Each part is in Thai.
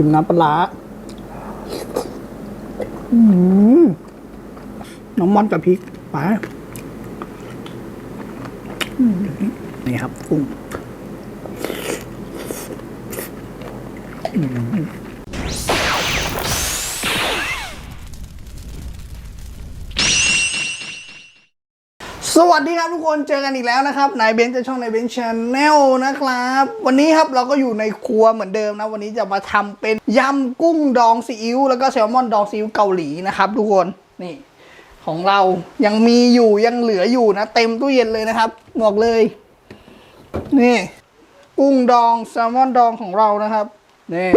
จิ้มน้ำปลาร้อืมน้ำมันกับพริกไปอืมนี่ครับกุ้ง สวัสดีครับทุกคนเจอกันอีกแล้วนะครับนายเบนซ์จากช่องนายเบนซ์ชาแนลนะครับ วันนี้ครับเราก็อยู่ในครัวเหมือนเดิมนะ วันนี้จะมาทำเป็นยำกุ้งดองซีอิ๊วแล้วก็แซลมอนดองซีอิ๊วเกาหลีนะครับทุกคนนี่ ของเรายังมีอยู่ยังเหลืออยู่นะ เต็มตู้เย็นเลยนะครับบอกเลย นี่ กุ้งดองแซลมอนดองของเรานะครับนี่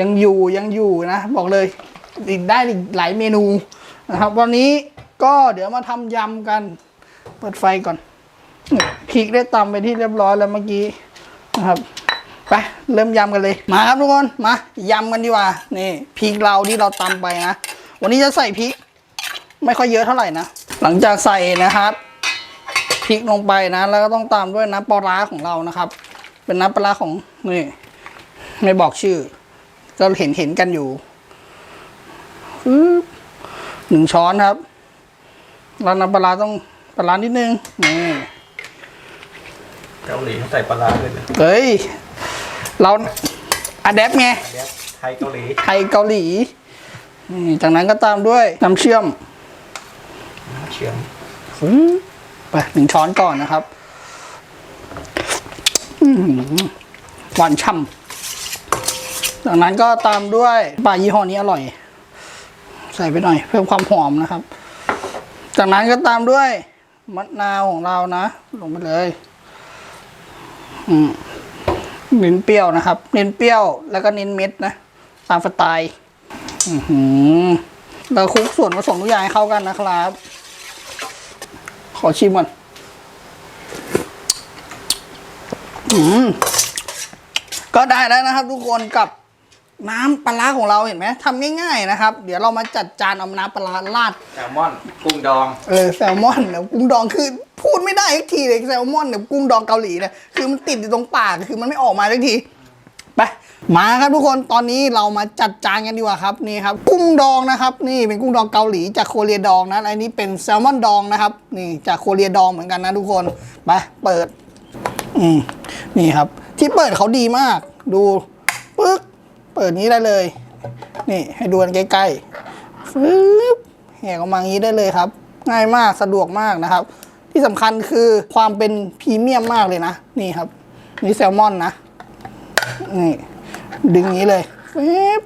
ยังอยู่ยังอยู่นะ บอกเลยอีกได้อีกหลายเมนูนะครับ วันนี้ก็เดี๋ยวมาทำยำกัน เปิดไฟก่อนพริกได้ตำไปที่เรียบร้อยแล้วเมื่อกี้นะครับไปเริ่มยำกันเลย มาครับทุกคนมายำกันดีกว่านี่พริกเราที่เราตำไปนะ วันนี้จะใส่พริก ไม่ค่อยเยอะเท่าไหร่นะหลังจากใส่นะครับพริกลงไปนะ แล้วก็ต้องตามด้วยน้ำปลาร้าของเรานะครับ เป็นน้ำปลาของนี่ไม่บอกชื่อ ก็เห็นเห็นกันอยู่หนึ่งช้อนครับแล้วน้ำปลาต้อง ปลาร้านิดนึงนี่เกาหลีเขาใส่ปลาร้าด้วยนะเฮ้ย เราอะแดปไง เดี๋ยวไทยเกาหลี ไทยเกาหลีนี่จากนั้นก็ตามด้วยน้ำเชื่อมเชื่อมอืมไปหนึ่งช้อนก่อนนะครับอื้อหือหวานฉ่ำจากนั้นก็ตามด้วยปลายี่ห้อนี้อร่อย ใส่ไปหน่อย เพิ่มความหอมนะครับ จากนั้นก็ตามด้วย มะนาวของเรานะ ลงไปเลยอืมเน้นเปรี้ยวนะครับ เน้นเปรี้ยวแล้วก็เน้นเม็ดนะ ตามสไตล์อือหือเราคลุกส่วนผสมทุกอย่างให้เข้ากันนะครับ ขอชิมก่อนอืมก็ได้แล้วนะครับทุกคนกับ น้ำปลาร้าของเราเห็นไหมทำง่ายๆนะครับ เดี๋ยวเรามาจัดจานเอาน้ำปลาร้าราด แซลมอนกุ้งดองเออแซลมอนเดี๋ยวกุ้งดองคือพูดไม่ได้สักทีเลยแซลมอนเดี๋ยวกุ้งดองเกาหลีเนี่ยคือมันติดอยู่ตรงปากคือมันไม่ออกมาสักทีไปมาครับทุกคนตอนนี้เรามาจัดจานกันดีกว่าครับนี่ครับกุ้งดองนะครับ นี่เป็นกุ้งดองเกาหลีจากโคเรียดองนะอันนี้เป็นแซลมอนดองนะครับ นี่จากโคเรียดองเหมือนกันนะทุกคนไปเปิด อืมนี่ครับ ที่เปิดเขาดีมาก ดูปึ๊ก เปิดนี้ได้เลย นี่ให้ดูกันใกล้ๆฟึบแหกออกมางี้ได้เลยครับ ง่ายมากสะดวกมากนะครับ ที่สำคัญคือความเป็นพรีเมียมมากเลยนะ นี่ครับ นี่แซลมอนนะ นี่ ดึงงนี้เลยฟึบ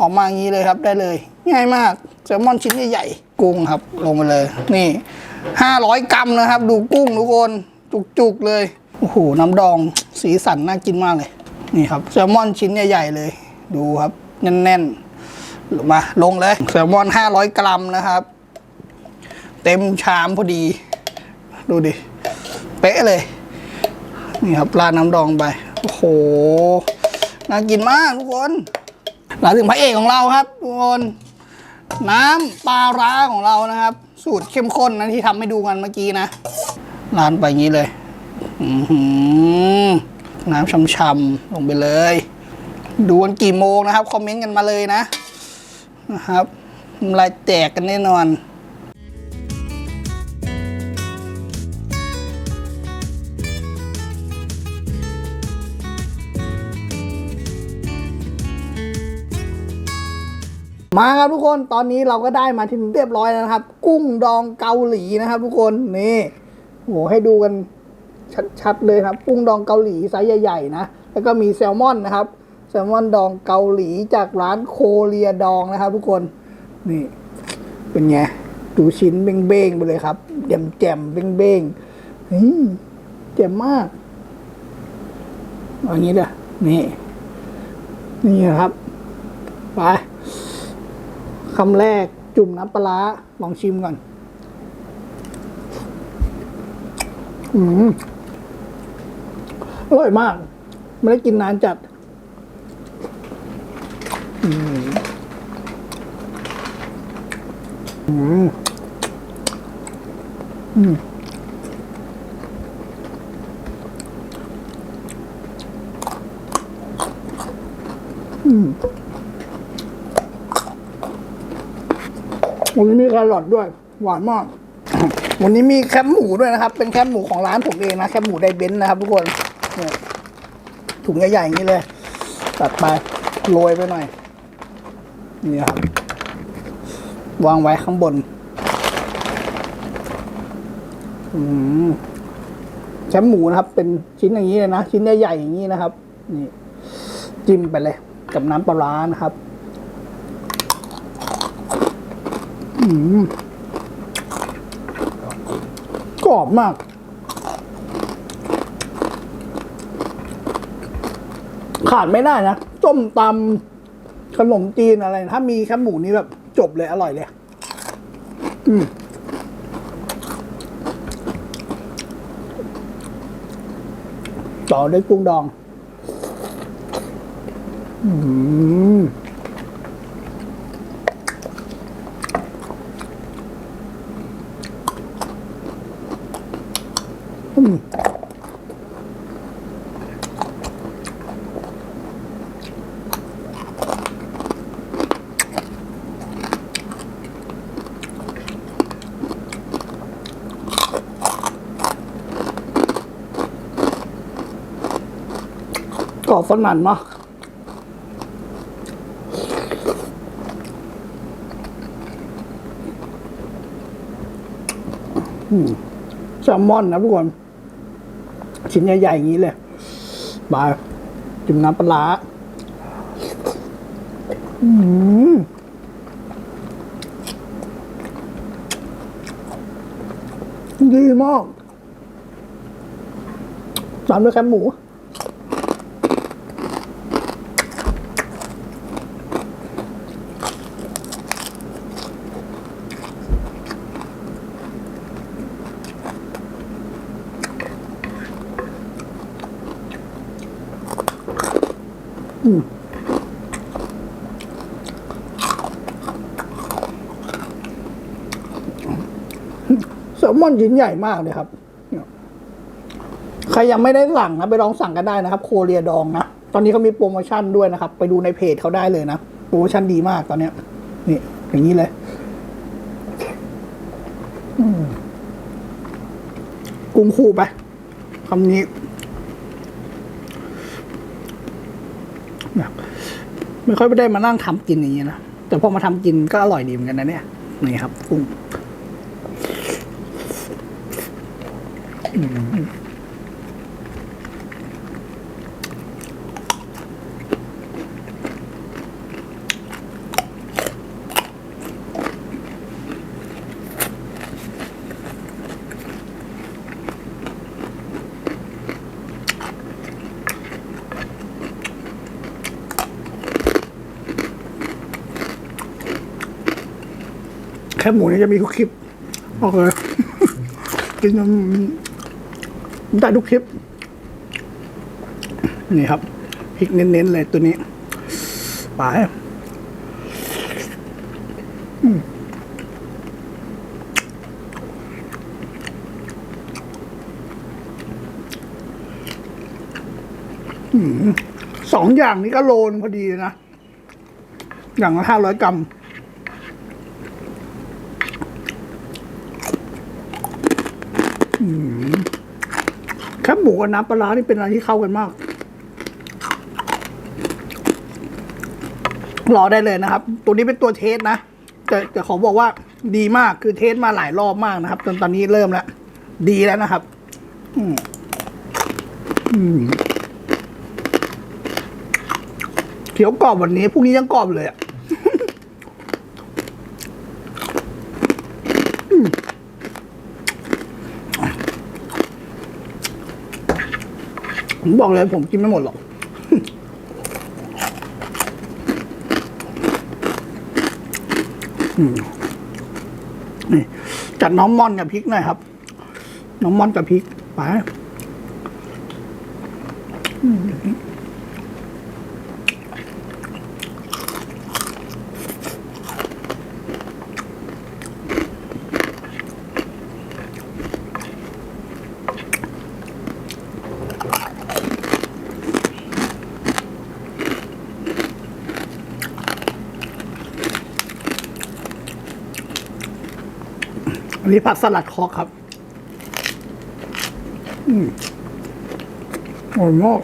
ออกมางี้เลยครับได้เลย ง่ายมากแซลมอนชิ้นใหญ่ๆกุ้งครับ ลงไปเลย นี่ห้าร้อยกรัมนะครับ ดูกุ้งทุกคนจุกๆเลยโอ้โหน้ำดองสีสันน่ากินมากเลย นี่ครับแซลมอนชิ้นใหญ่ๆเลย ดูครับ แน่นๆ มาลงเลยแซลมอนห้าร้อยกรัมนะครับ เต็มชามพอดี ดูดิ เป๊ะเลย นี่ครับราดน้ำดองไป โอ้โห น่ากินมากทุกคนหลังถึงพระเอกของเราครับทุกคนน้ำปลาร้าของเรานะครับ สูตรเข้มข้นนะที่ทำให้ดูกันเมื่อกี้นะร้านไปงนี้เลยน้ำช่ำๆลงไปเลย ดูกันกี่โมงนะครับ คอมเมนต์กันมาเลยนะนะครับลายแตกกันแน่นอนมาครับทุกคนตอนนี้เราก็ได้มาที่เรียบร้อยแล้วนะครับ กุ้งดองเกาหลีนะครับ ทุกคนนี่โหให้ดูกันชัดๆเลยครับ กุ้งดองเกาหลีไซส์ใหญ่ ๆ นะแล้วก็มีแซลมอนนะครับ ซลมอนดองเกาหลีจากร้านโคเรียดองนะครับทุกคน นี่ เป็นไง ดูชิ้นเบ้งๆไปเลยครับแจ่มแจ่มเบ้งๆนี่เจ๋มมากอันนี้เด้อนี่ นี่นครับ ไปคำแรกจุ่มน้ำปลาร้าลองชิมก่อน อืมอร่อยมาก ไม่ได้กินนานจัด อืมอืมอืมวันนี้มีแครอทด้วย หวานมาก วันนี้มีแคบหมูด้วยนะครับ เป็นแคบหมูของร้านผมเองนะ แคบหมูไดเบนซ์นะครับทุกคน ถุงใหญ่ๆอย่างนี้เลย ตัดไป โรยไปหน่อย นี่ครับ วางไว้ข้างบนอืมแคบหมูนะครับ เป็นชิ้นอย่างนี้เลยนะ ชิ้นใหญ่ๆอย่างนี้นะครับ นี่ จิ้มไปเลย กับน้ำปลาร้านะครับอืมกรอบมากขาดไม่ได้นะต้มตำ ขนมจีนอะไร ถ้ามีแคบหมูนี่แบบจบเลยอร่อยเลย อืมต่อด้วยกุ้งดอง อืม อบสนั่นมากอืมแซลมอนนะทุกคน ชิ้นใหญ่ๆอย่างนี้เลยมาจิ้มน้ำปลาร้าอืมดีมากตามด้วยแคบหมู แซลมอนชิ้นใหญ่มากเลยครับ ใครยังไม่ได้สั่งนะไปลองสั่งกันได้นะครับ โคเรียดองนะ ตอนนี้เขามีโปรโมชั่นด้วยนะครับ ไปดูในเพจเขาได้เลยนะ โปรโมชั่นดีมากตอนเนี้ย นี่ อย่างนี้เลย กุ้งคู่ไปคำนี้เนี่ย ไม่ค่อยไได้มานั่งทำกินอย่างนี้นะ แต่พอมาทำกินก็อร่อยดีเหมือนกันนะเนี่ย นี่ครับกุ้ง ค่หมูนี่จะมีทุกคลิปโอเคกินได้ทุกคลิป นี่ครับพริกเน้นๆเลยตัวนี้ปอืมอืมสองอย่างนี้ก็โลนพอดีนะ อย่างละห้าร้อยกรัม แคบ หมูกับน้ำปลานี่เป็นอะไรที่เข้ากันมาก รอได้เลยนะครับ ตัวนี้เป็นตัวเทสนะแต่แต่ขอบอกว่าดีมากคือเทสมาหลายรอบมากนะครับ จนตอนนี้เริ่มแล้ว ดีแล้วนะครับ อืมอืมเขียวกรอบวันนี้พรุ่งนี้ยังกรอบเลยอะ ผมบอกเลยผมกินไม่หมดหรอก นี่จัดน้องม่อนกับพริกหน่อยครับ น้องม่อนกับพริกไปอืม อันนี้ผัดสลัดคอครับ อืมอร่อยมาก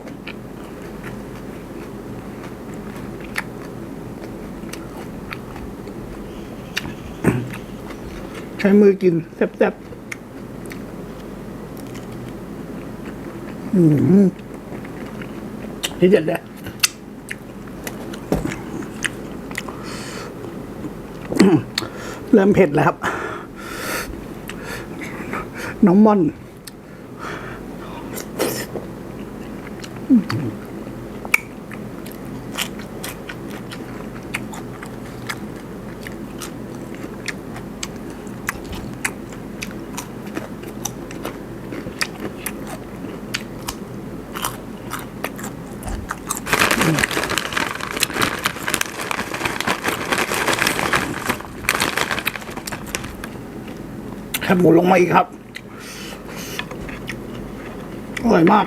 ใช้มือกินแซ่บๆ อืมที่เด็ดเลยเริ่มเผ็ดแล้วครับ น้องม่อนแคบหมูลงมาอีกครับ ร่อยมาก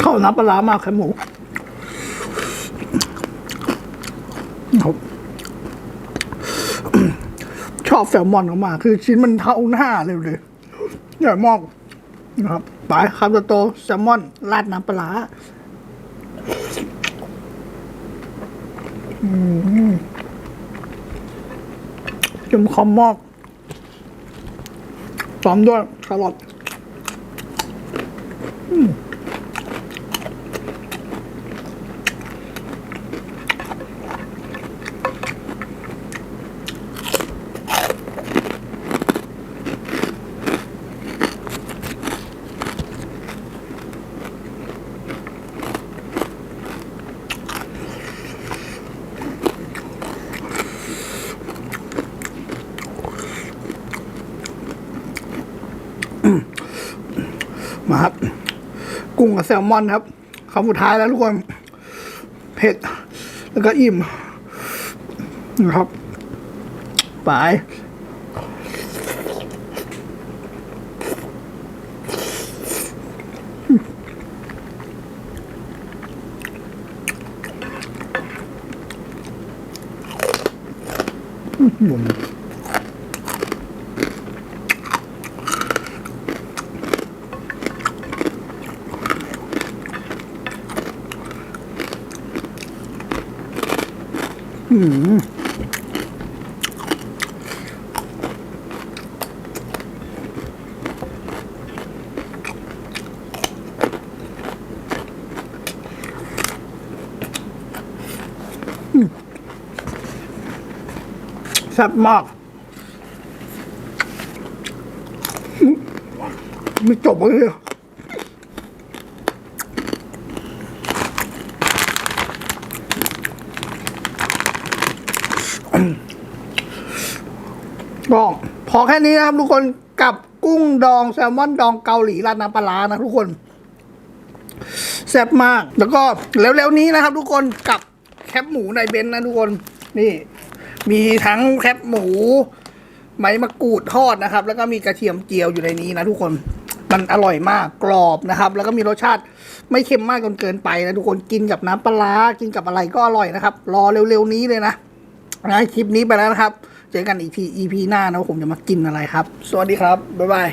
เข้าน้ำปลามากแคบหมูครับชอบแซลมอนมากๆคือชิ้นมันเท่าหน้าเลยเลยใหญ่มากนะครับไปคำโตแซลมอน ราดน้ำปลาร้าอืมจุ่มคอมมอกพร้อมด้วยแครอท มาครับ กุ้งกับแซลมอนครับคำสุดท้ายแล้วทุกคนเผ็ด แล้วก็อิ่มนะครับไป แซ่บมากไม่จบเลย ก็พ อแค่นี้นะครับทุกคนกับกุ้งดองแซลมอนดองเกาหลีราดน้ำปลานะทุกคนแซ่บมาก แล้วก็เร็วๆนี้นะครับ ทุกคนกับแคปหมูในเบนนะทุกคนนี่ มีทั้งแคปหมูใบมะกรูดทอดนะครับ แล้วก็มีกระเทียมเจียวอยู่ในนี้นะทุกคนมันอร่อยมากกรอบนะครับ แล้วก็มีรสชาติไม่เค็มมากจนเกินไปนะทุกคนกินกับน้ำปลาร้ากินกับอะไรก็อร่อยนะครับ รอเร็วๆนี้เลยนะนะคลิปนี้ไปแล้วนะครับ เจอกันอีกที EP หน้านะผมจะมากินอะไรครับ สวัสดีครับ บ๊ายบาย